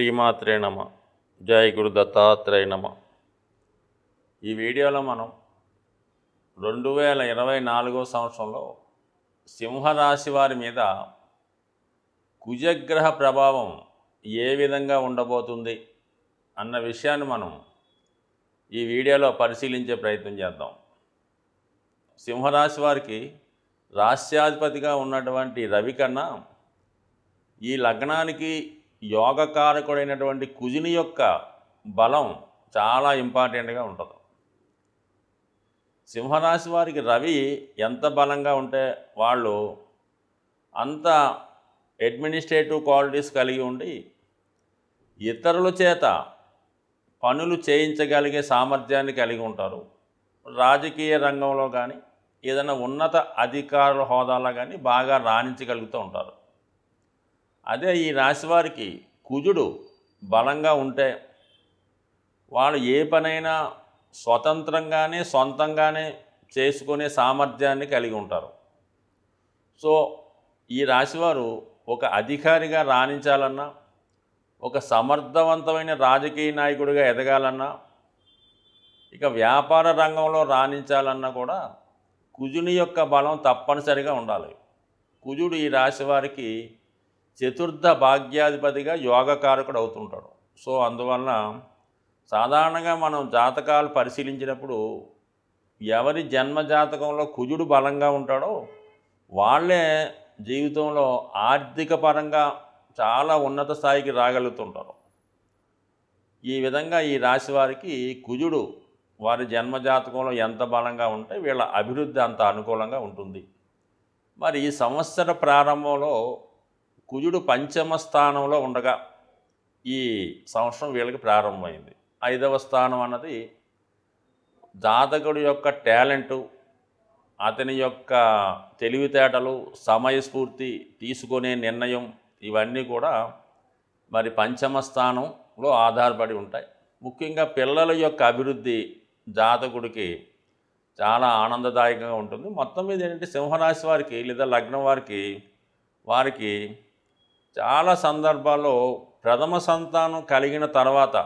శ్రీమాత్రే నమ. జయ గురు దత్తాత్రేయ నమ. ఈ వీడియోలో మనం రెండు వేల ఇరవై నాలుగో సంవత్సరంలో సింహరాశి వారి మీద కుజగ్రహ ప్రభావం ఏ విధంగా ఉండబోతుంది అన్న విషయాన్ని మనం ఈ వీడియోలో పరిశీలించే ప్రయత్నం చేద్దాం. సింహరాశి వారికి రాస్యాధిపతిగా ఉన్నటువంటి రవి కన్నా ఈ లగ్నానికి యోగకారకుడైనటువంటి కుజిని యొక్క బలం చాలా ఇంపార్టెంట్గా ఉంటుంది. సింహరాశి వారికి రవి ఎంత బలంగా ఉంటే వాళ్ళు అంత అడ్మినిస్ట్రేటివ్ క్వాలిటీస్ కలిగి ఉండి ఇతరుల చేత పనులు చేయించగలిగే సామర్థ్యాన్ని కలిగి ఉంటారు. రాజకీయ రంగంలో కానీ ఏదైనా ఉన్నత అధికారుల హోదాలో కానీ బాగా రాణించగలుగుతూ ఉంటారు. అదే ఈ రాశివారికి కుజుడు బలంగా ఉంటే వాళ్ళు ఏ పనైనా స్వతంత్రంగానే సొంతంగానే చేసుకునే సామర్థ్యాన్ని కలిగి ఉంటారు. సో ఈ రాశివారు ఒక అధికారిగా రాణించాలన్నా ఒక సమర్థవంతమైన రాజకీయ నాయకుడిగా ఎదగాలన్నా ఇక వ్యాపార రంగంలో రాణించాలన్నా కూడా కుజుని యొక్క బలం తప్పనిసరిగా ఉండాలి. కుజుడు ఈ రాశి వారికి చతుర్థ భాగ్యాధిపతిగా యోగకారకుడు అవుతుంటాడు. సో అందువలన సాధారణంగా మనం జాతకాలు పరిశీలించినప్పుడు ఎవరి జన్మ జాతకంలో కుజుడు బలంగా ఉంటాడో వాళ్ళే జీవితంలో ఆర్థిక పరంగా చాలా ఉన్నత స్థాయికి రాగలుగుతుంటారు. ఈ విధంగా ఈ రాశి వారికి కుజుడు వారి జన్మ జాతకంలో ఎంత బలంగా ఉంటే వీళ్ళ అభివృద్ధి అంత అనుకూలంగా ఉంటుంది. మరి ఈ సంవత్సర ప్రారంభంలో కుజుడు పంచమ స్థానంలో ఉండగా ఈ సంవత్సరం వీళ్ళకి ప్రారంభమైంది. ఐదవ స్థానం అన్నది జాతకుడి యొక్క టాలెంటు అతని యొక్క తెలివితేటలు సమయస్ఫూర్తి తీసుకునే నిర్ణయం ఇవన్నీ కూడా మరి పంచమ స్థానంలో ఆధారపడి ఉంటాయి. ముఖ్యంగా పిల్లల యొక్క అభివృద్ధి జాతకుడికి చాలా ఆనందదాయకంగా ఉంటుంది. మొత్తం మీద ఏంటంటే సింహరాశి వారికి లేదా లగ్నం వారికి వారికి చాలా సందర్భాల్లో ప్రథమ సంతానం కలిగిన తర్వాత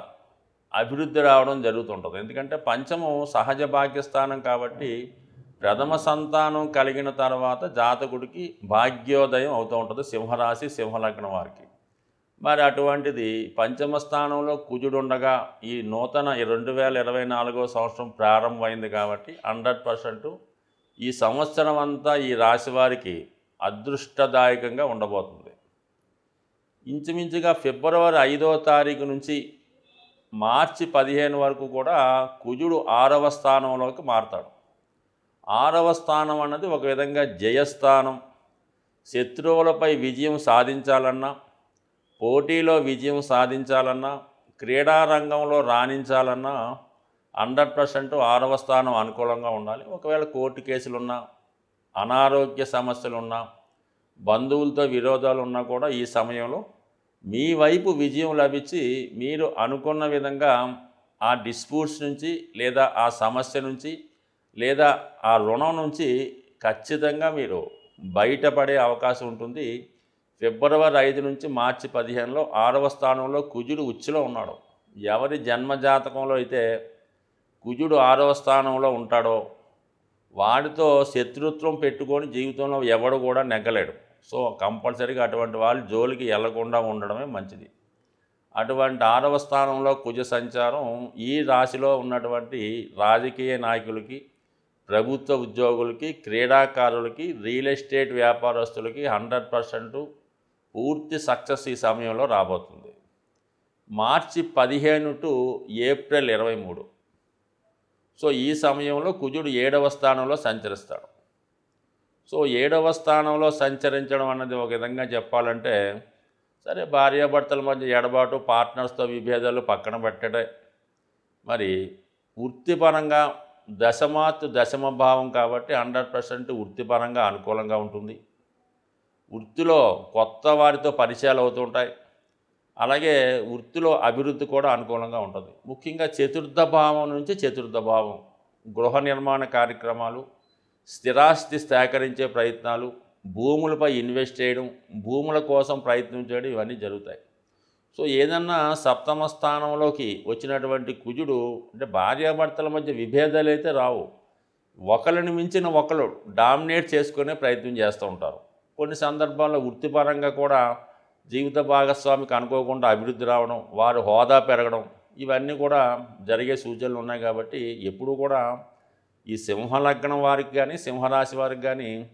అభివృద్ధి రావడం జరుగుతుంటుంది. ఎందుకంటే పంచము సహజ భాగ్యస్థానం కాబట్టి ప్రథమ సంతానం కలిగిన తర్వాత జాతకుడికి భాగ్యోదయం అవుతూ ఉంటుంది సింహరాశి సింహలగ్నం వారికి. మరి అటువంటిది పంచమ స్థానంలో కుజుడు ఉండగా ఈ నూతన రెండు వేల ఇరవై నాలుగో సంవత్సరం ప్రారంభమైంది కాబట్టి హండ్రెడ్ పర్సెంట్ ఈ సంవత్సరం అంతా ఈ రాశి వారికి అదృష్టదాయకంగా ఉండబోతుంది. ఇంచుమించుగా ఫిబ్రవరి ఐదవ తారీఖు నుంచి మార్చి పదిహేను వరకు కూడా కుజుడు ఆరవ స్థానంలోకి మారతాడు. ఆరవ స్థానం అన్నది ఒక విధంగా జయస్థానం. శత్రువులపై విజయం సాధించాలన్నా పోటీలో విజయం సాధించాలన్నా క్రీడా రంగంలో రాణించాలన్నా హండ్రెడ్ పర్సెంట్ ఆరవ స్థానం అనుకూలంగా ఉండాలి. ఒకవేళ కోర్టు కేసులున్నా అనారోగ్య సమస్యలున్నా బంధువులతో విరోధాలు ఉన్నా కూడా ఈ సమయంలో మీ వైపు విజయం లభించి మీరు అనుకున్న విధంగా ఆ డిస్ప్యూట్స్ నుంచి లేదా ఆ సమస్య నుంచి లేదా ఆ రుణం నుంచి ఖచ్చితంగా మీరు బయటపడే అవకాశం ఉంటుంది. ఫిబ్రవరి ఐదు నుంచి మార్చి పదిహేనులో ఆరవ స్థానంలో కుజుడు ఉచ్చులో ఉన్నాడు. ఎవరి జన్మ జాతకంలో అయితే కుజుడు ఆరవ స్థానంలో ఉంటాడో వాడితో శత్రుత్వం పెట్టుకొని జీవితంలో ఎవడు కూడా నెగ్గలేడు. సో కంపల్సరీగా అటువంటి వాళ్ళు జోలికి వెళ్ళకుండా ఉండడమే మంచిది. అటువంటి ఆరవ స్థానంలో కుజ సంచారం ఈ రాశిలో ఉన్నటువంటి రాజకీయ నాయకులకి ప్రభుత్వ ఉద్యోగులకి క్రీడాకారులకి రియల్ ఎస్టేట్ వ్యాపారస్తులకి హండ్రెడ్ పర్సెంట్ పూర్తి సక్సెస్ ఈ సమయంలో రాబోతుంది. మార్చి పదిహేను టు ఏప్రిల్ ఇరవై మూడు. సో ఈ సమయంలో కుజుడు ఏడవ స్థానంలో సంచరిస్తాడు. సో ఏడవ స్థానంలో సంచరించడం అన్నది ఒక విధంగా చెప్పాలంటే సరే భార్యాభర్తల మధ్య ఎడబాటు పార్ట్నర్స్తో విభేదాలు పక్కన పెట్టడే మరి వృత్తిపరంగా దశమాత్ దశమ భావం కాబట్టి హండ్రెడ్ పర్సెంట్ వృత్తిపరంగా అనుకూలంగా ఉంటుంది. వృత్తిలో కొత్త వారితో పరిచయాలు అవుతుంటాయి అలాగే వృత్తిలో అభివృద్ధి కూడా అనుకూలంగా ఉంటుంది. ముఖ్యంగా చతుర్థ భావం నుంచి చతుర్థ భావం గృహ నిర్మాణ కార్యక్రమాలు స్థిరాస్తి సేకరించే ప్రయత్నాలు భూములపై ఇన్వెస్ట్ చేయడం భూముల కోసం ప్రయత్నం చేయడం ఇవన్నీ జరుగుతాయి. సో ఏదన్నా సప్తమ స్థానంలోకి వచ్చినటువంటి కుజుడు అంటే భార్యాభర్తల మధ్య విభేదాలు అయితే రావు. ఒకరిని మించిన ఒకరు డామినేట్ చేసుకునే ప్రయత్నం చేస్తూ ఉంటారు. కొన్ని సందర్భాల్లో వృత్తిపరంగా కూడా జీవిత భాగస్వామికి అనుకోకుండా అభివృద్ధి రావడం వారి హోదా పెరగడం ఇవన్నీ కూడా జరిగే సూచనలు ఉన్నాయి కాబట్టి ఎప్పుడూ కూడా ఈ సింహలగ్నం వారికి కానీ సింహరాశి వారికి కానీ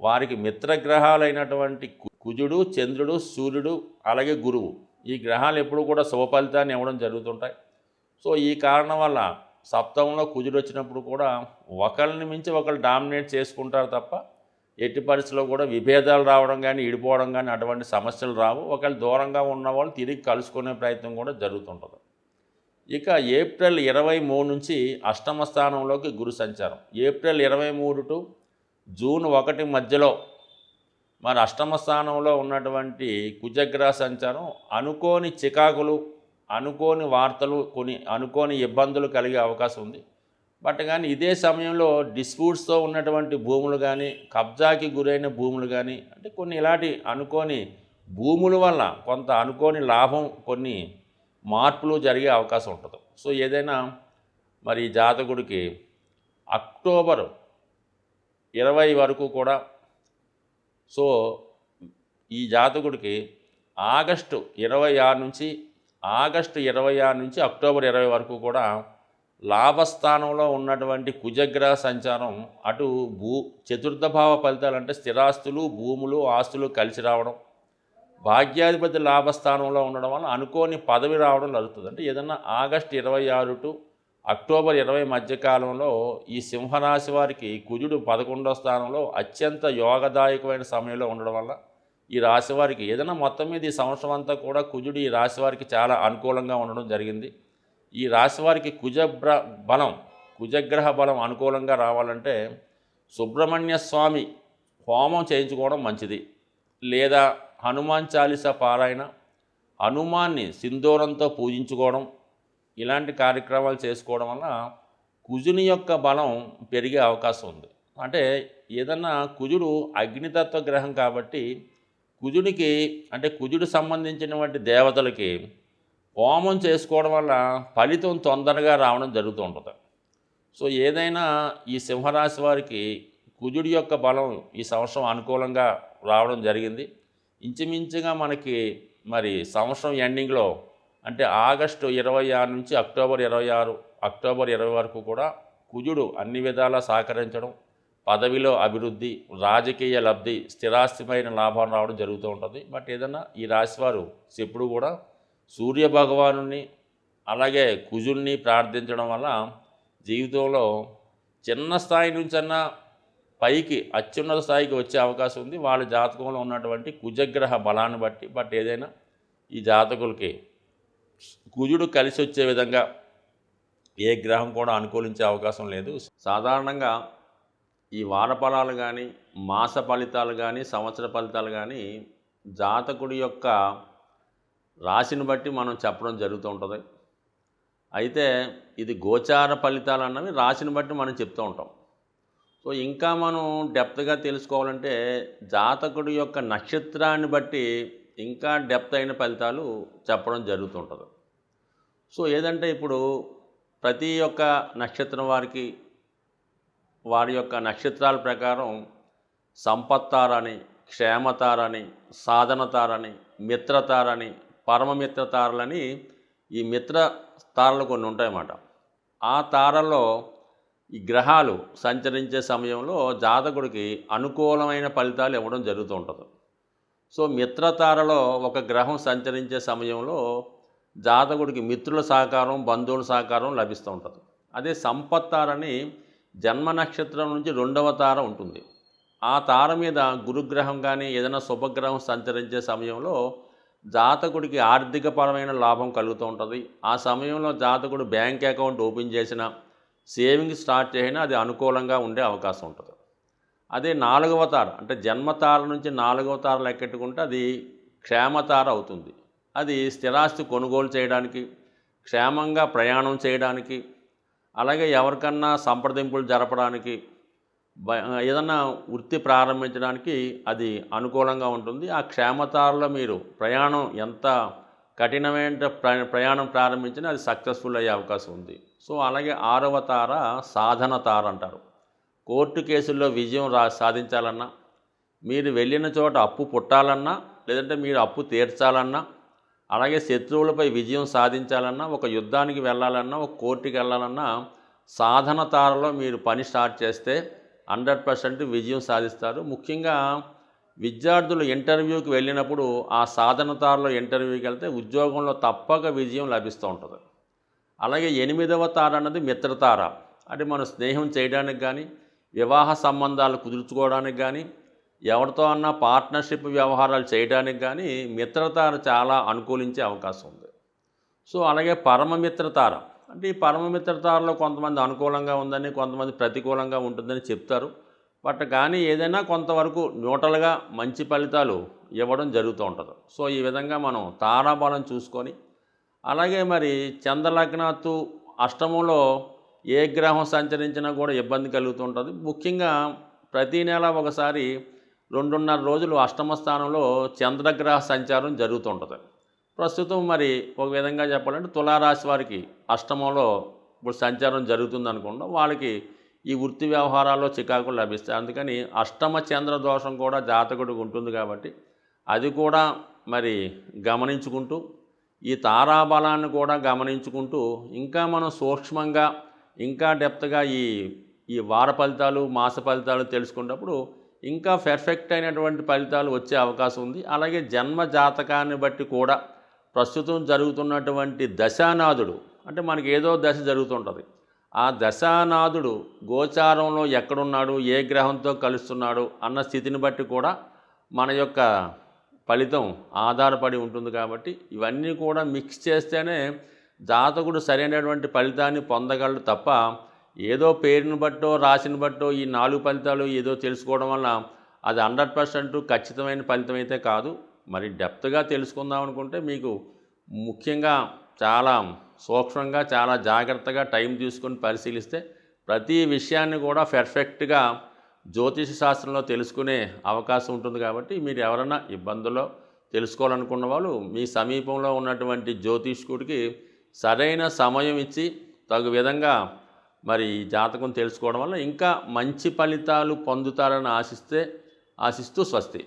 వారికి మిత్రగ్రహాలైనటువంటి కు- కుజుడు చంద్రుడు సూర్యుడు అలాగే గురువు. ఈ గ్రహాలు ఎప్పుడు కూడా శుభ ఫలితాన్ని ఇవ్వడం జరుగుతుంటాయి. సో ఈ కారణం వల్ల సప్తంలో కుజుడు వచ్చినప్పుడు కూడా ఒకరిని మించి ఒకరు డామినేట్ చేసుకుంటారు తప్ప ఎట్టి పరిస్థితుల్లో కూడా విభేదాలు రావడం కానీ ఇడిపోవడం కానీ అటువంటి సమస్యలు రావు. ఒకవేళ దూరంగా ఉన్న వాళ్ళు తిరిగి కలుసుకునే ప్రయత్నం కూడా జరుగుతుంటుంది. ఇక ఏప్రిల్ ఇరవై మూడు నుంచి అష్టమ స్థానంలోకి గురు సంచారం. ఏప్రిల్ ఇరవై మూడు టు జూన్ ఒకటి మధ్యలో మరి అష్టమ స్థానంలో ఉన్నటువంటి కుజగ్రహ సంచారం అనుకోని చికాకులు అనుకోని వార్తలు కొన్ని అనుకోని ఇబ్బందులు కలిగే అవకాశం ఉంది. బట్ కానీ ఇదే సమయంలో డిస్ప్యూట్స్తో ఉన్నటువంటి భూములు కానీ కబ్జాకి గురైన భూములు కానీ అంటే కొన్ని ఇలాంటి అనుకోని భూముల వల్ల కొంత అనుకోని లాభం కొన్ని మార్పులు జరిగే అవకాశం ఉంటుంది. సో ఏదైనా మరి జాతకుడికి అక్టోబర్ ఇరవై వరకు కూడా సో ఈ జాతకుడికి ఆగస్టు ఇరవై ఆరు నుంచి ఆగస్టు ఇరవై ఆరు నుంచి అక్టోబర్ ఇరవై వరకు కూడా లాభస్థానంలో ఉన్నటువంటి కుజగ్రహ సంచారం అటు భూ చతుర్థభావ ఫలితాలంటే ఫలితాలు అంటే స్థిరాస్తులు భూములు ఆస్తులు కలిసి రావడం భాగ్యాధిపతి లాభస్థానంలో ఉండడం వల్ల అనుకోని పదవి రావడం జరుగుతుంది. అంటే ఏదన్నా ఆగస్ట్ ఇరవై ఆరు టు అక్టోబర్ ఇరవై మధ్యకాలంలో ఈ సింహరాశి వారికి కుజుడు పదకొండో స్థానంలో అత్యంత యోగదాయకమైన సమయంలో ఉండడం వల్ల ఈ రాశి వారికి ఏదైనా మొత్తం మీద ఈ సంవత్సరం అంతా కూడా కుజుడు ఈ రాశి వారికి చాలా అనుకూలంగా ఉండడం జరిగింది. ఈ రాశి వారికి కుజబ్ర బలం కుజగ్రహ బలం అనుకూలంగా రావాలంటే సుబ్రహ్మణ్య స్వామి హోమం చేయించుకోవడం మంచిది. లేదా హనుమాన్ చాలీస పారాయణ హనుమాన్ని సింధూరంతో పూజించుకోవడం ఇలాంటి కార్యక్రమాలు చేసుకోవడం వల్ల కుజుని యొక్క బలం పెరిగే అవకాశం ఉంది. అంటే ఏదన్నా కుజుడు అగ్నితత్వ గ్రహం కాబట్టి కుజుడికి అంటే కుజుడు సంబంధించినటువంటి దేవతలకి హోమం చేసుకోవడం వల్ల ఫలితం తొందరగా రావడం జరుగుతూ ఉంటుంది. సో ఏదైనా ఈ సింహరాశి వారికి కుజుడి యొక్క బలం ఈ సంవత్సరం అనుకూలంగా రావడం జరిగింది. ఇంచుమించుగా మనకి మరి సంవత్సరం ఎండింగ్లో అంటే ఆగస్టు ఇరవై ఆరు నుంచి అక్టోబర్ ఇరవై ఆరు అక్టోబర్ ఇరవై వరకు కూడా కుజుడు అన్ని విధాలా సహకరించడం పదవిలో అభివృద్ధి రాజకీయ లబ్ధి స్థిరాస్తిమైన లాభం రావడం జరుగుతూ ఉంటుంది. బట్ ఏదన్నా ఈ రాశివారు ఎప్పుడు కూడా సూర్య భగవాను అలాగే కుజుల్ని ప్రార్థించడం వల్ల జీవితంలో చిన్న స్థాయి నుంచన్నా పైకి అత్యున్నత స్థాయికి వచ్చే అవకాశం ఉంది. వాళ్ళ జాతకంలో ఉన్నటువంటి కుజగ్రహ బలాన్ని బట్టి బట్ ఏదైనా ఈ జాతకులకి కుజుడు కలిసి వచ్చే విధంగా ఏ గ్రహం కూడా అనుకూలించే అవకాశం లేదు. సాధారణంగా ఈ వార ఫలాలు కానీ మాస ఫలితాలు కానీ సంవత్సర ఫలితాలు కానీ జాతకుడి యొక్క రాశిని బట్టి మనం చెప్పడం జరుగుతూ ఉంటుంది. అయితే ఇది గోచార ఫలితాలు అన్నవి రాశిని బట్టి మనం చెప్తూ ఉంటాం. సో ఇంకా మనం డెప్త్గా తెలుసుకోవాలంటే జాతకుడి యొక్క నక్షత్రాన్ని బట్టి ఇంకా డెప్త్ అయిన ఫలితాలు చెప్పడం జరుగుతుంటుంది. సో ఏదంటే ఇప్పుడు ప్రతి ఒక్క నక్షత్రం వారికి వారి యొక్క నక్షత్రాల ప్రకారం సంపత్తారని క్షేమతారని సాధనతారని మిత్రతారని పరమమిత్ర తారలని ఈ మిత్ర తారలు కొన్ని ఉంటాయన్నమాట. ఆ తారల్లో ఈ గ్రహాలు సంచరించే సమయంలో జాతకుడికి అనుకూలమైన ఫలితాలు ఇవ్వడం జరుగుతూ ఉంటుంది. సో మిత్రతారలో ఒక గ్రహం సంచరించే సమయంలో జాతకుడికి మిత్రుల సహకారం బంధువుల సహకారం లభిస్తూ ఉంటుంది. అదే సంపత్తారని జన్మ నక్షత్రం నుంచి రెండవ తార ఉంటుంది. ఆ తార మీద గురుగ్రహం కానీ ఏదైనా శుభగ్రహం సంచరించే సమయంలో జాతకుడికి ఆర్థికపరమైన లాభం కలుగుతూ ఉంటుంది. ఆ సమయంలో జాతకుడు బ్యాంక్ అకౌంట్ ఓపెన్ చేసిన సేవింగ్ స్టార్ట్ చేసినా అది అనుకూలంగా ఉండే అవకాశం ఉంటుంది. అదే నాలుగవ తార అంటే జన్మతార నుంచి నాలుగవ తార లెక్కెట్టుకుంటే అది క్షేమతార అవుతుంది. అది స్థిరాస్తి కొనుగోలు చేయడానికి క్షేమంగా ప్రయాణం చేయడానికి అలాగే ఎవరికన్నా సంప్రదింపులు జరపడానికి ఏదన్నా వృత్తి ప్రారంభించడానికి అది అనుకూలంగా ఉంటుంది. ఆ క్షేమతారలో మీరు ప్రయాణం ఎంత కఠినమైన ప్ర ప్రయాణం ప్రారంభించినా అది సక్సెస్ఫుల్ అయ్యే అవకాశం ఉంది. సో అలాగే ఆరవ తార సాధన తార అంటారు. కోర్టు కేసుల్లో విజయం రా సాధించాలన్నా మీరు వెళ్ళిన చోట అప్పు పుట్టాలన్నా లేదంటే మీరు అప్పు తీర్చాలన్నా అలాగే శత్రువులపై విజయం సాధించాలన్నా ఒక యుద్ధానికి వెళ్ళాలన్నా ఒక కోర్టుకి వెళ్ళాలన్నా సాధన తారలో మీరు పని స్టార్ట్ చేస్తే హండ్రెడ్ పర్సెంట్ విజయం సాధిస్తారు. ముఖ్యంగా విద్యార్థులు ఇంటర్వ్యూకి వెళ్ళినప్పుడు ఆ సాధన తారలో ఇంటర్వ్యూకి వెళ్తే ఉద్యోగంలో తప్పక విజయం లభిస్తూ ఉంటుంది. అలాగే ఎనిమిదవ తార అన్నది మిత్రతార అంటే మనం స్నేహం చేయడానికి కానీ వివాహ సంబంధాలు కుదుర్చుకోవడానికి కానీ ఎవరితో అన్నా పార్ట్నర్షిప్ వ్యవహారాలు చేయడానికి కానీ మిత్రతార చాలా అనుకూలించే అవకాశం ఉంది. సో అలాగే పరమమిత్రతార అంటే ఈ పరమమిత్రతారలో కొంతమంది అనుకూలంగా ఉందని కొంతమంది ప్రతికూలంగా ఉంటుందని చెప్తారు. బట్ కానీ ఏదైనా కొంతవరకు న్యూట్రల్గా మంచి ఫలితాలు ఇవ్వడం జరుగుతూ ఉంటుంది. సో ఈ విధంగా మనం తారాబలం చూసుకొని అలాగే మరి చంద్రలగ్నాత్తు అష్టమంలో ఏ గ్రహం సంచరించినా కూడా ఇబ్బంది కలుగుతుంటుంది. ముఖ్యంగా ప్రతి నెల ఒకసారి రెండున్నర రోజులు అష్టమ స్థానంలో చంద్రగ్రహ సంచారం జరుగుతుంటుంది. ప్రస్తుతం మరి ఒక విధంగా చెప్పాలంటే తులారాశి వారికి అష్టమంలో ఇప్పుడు సంచారం జరుగుతుంది అనుకుంటాం వాళ్ళకి ఈ వృత్తి వ్యవహారాల్లో చికాకులు లభిస్తాయి. అందుకని అష్టమ చంద్ర దోషం కూడా జాతకుడికి ఉంటుంది కాబట్టి అది కూడా మరి గమనించుకుంటూ ఈ తారాబలాన్ని కూడా గమనించుకుంటూ ఇంకా మనం సూక్ష్మంగా ఇంకా డెప్త్గా ఈ ఈ వార ఫలితాలు మాస ఫలితాలు తెలుసుకున్నప్పుడు ఇంకా పెర్ఫెక్ట్ అయినటువంటి ఫలితాలు వచ్చే అవకాశం ఉంది. అలాగే జన్మ జాతకాన్ని బట్టి కూడా ప్రస్తుతం జరుగుతున్నటువంటి దశానాథుడు అంటే మనకి ఏదో దశ జరుగుతుంటుంది. ఆ దశానాథుడు గోచారంలో ఎక్కడున్నాడు ఏ గ్రహంతో కలుస్తున్నాడు అన్న స్థితిని బట్టి కూడా మన యొక్క ఫలితం ఆధారపడి ఉంటుంది కాబట్టి ఇవన్నీ కూడా మిక్స్ చేస్తేనే జాతకుడు సరైనటువంటి ఫలితాన్ని పొందగలడు తప్ప ఏదో పేరుని బట్టో రాశిని బట్టో ఈ నాలుగు ఫలితాలు ఏదో తెలుసుకోవడం వల్ల అది హండ్రెడ్ పర్సెంట్ ఖచ్చితమైన ఫలితం అయితే కాదు. మరి డెప్త్గా తెలుసుకుందాం అనుకుంటే మీకు ముఖ్యంగా చాలా సూక్ష్మంగా చాలా జాగ్రత్తగా టైం తీసుకొని పరిశీలిస్తే ప్రతి విషయాన్ని కూడా పెర్ఫెక్ట్గా జ్యోతిష శాస్త్రంలో తెలుసుకునే అవకాశం ఉంటుంది కాబట్టి మీరు ఎవరైనా ఇబ్బందుల్లో తెలుసుకోవాలనుకున్న వాళ్ళు మీ సమీపంలో ఉన్నటువంటి జ్యోతిష్కుడికి సరైన సమయం ఇచ్చి తగు విధంగా మరి జాతకం తెలుసుకోవడం వల్ల ఇంకా మంచి ఫలితాలు పొందుతారని ఆశిస్తే ఆశిస్తూ స్వస్తి.